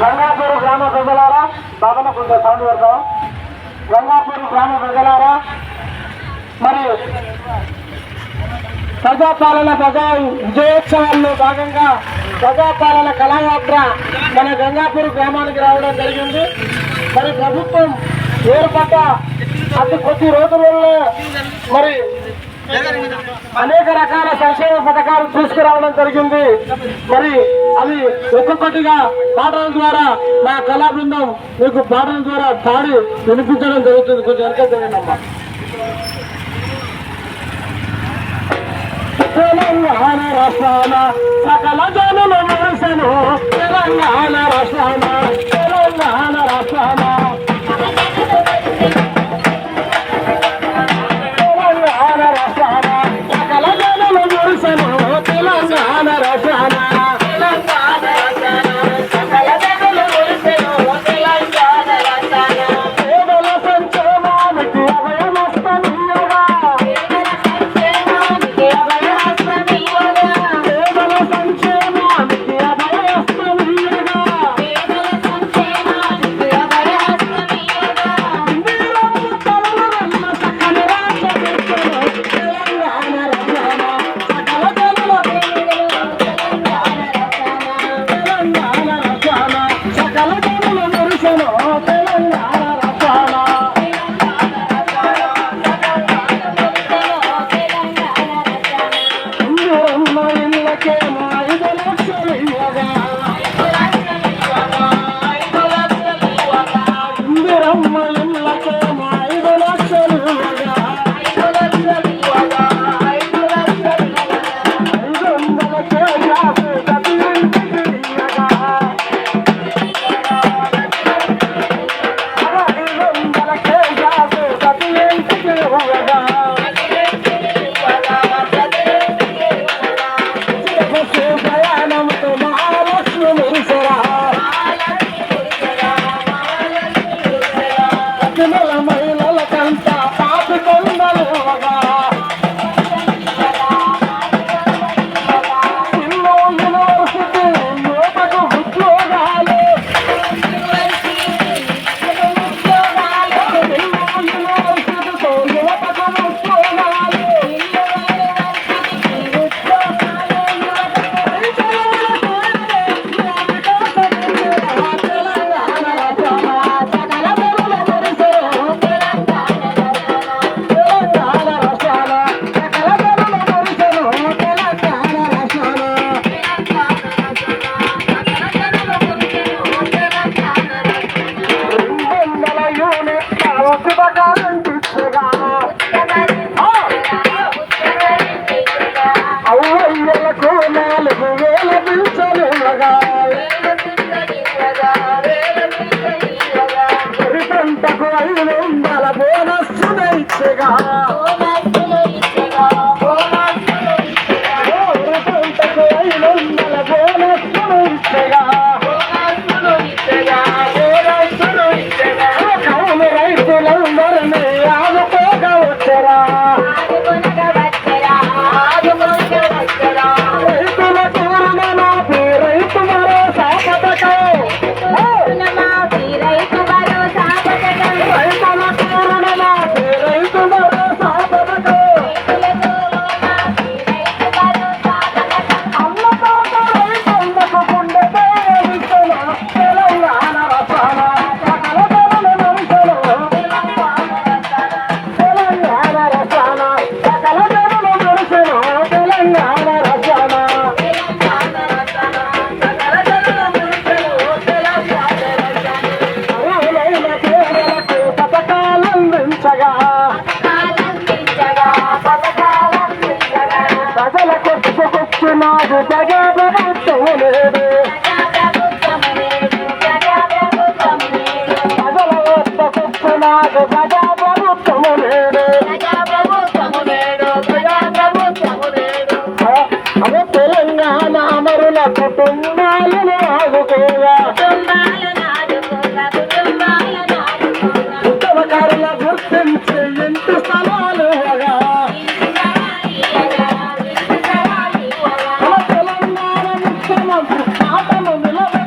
గంగాపూర్ గ్రామ ప్రజలారా బాబన్న కొంచెం సౌండ్ పెడతాం గంగాపూర్ గ్రామ ప్రజలారా? మరి ప్రజాపాలన ప్రజా విజయోత్సవాల్లో భాగంగా ప్రజాపాలన కళాయాత్ర మన గంగాపూర్ గ్రామానికి రావడం జరిగింది. మరి ప్రభుత్వం ఏర్పడ్డ అతి కొద్ది రోజులలో మరి అనేక రకాల సంక్షేమ పథకాలు తీసుకురావడం జరిగింది. మరి అవి ఒక్కొక్కటిగా పాటల ద్వారా మా కళా బృందం మీకు పాటల ద్వారా పాడి వినిపించడం జరుగుతుంది. కొంచెం వెనక జరిగిందమ్మా తెలంగాణ రాష్ట్రాన సకల జనుల మనసను. Telangana రాష్ట్రాన I'm not a bad guy. ஆட்டமும் ஆட்டமும் விளவ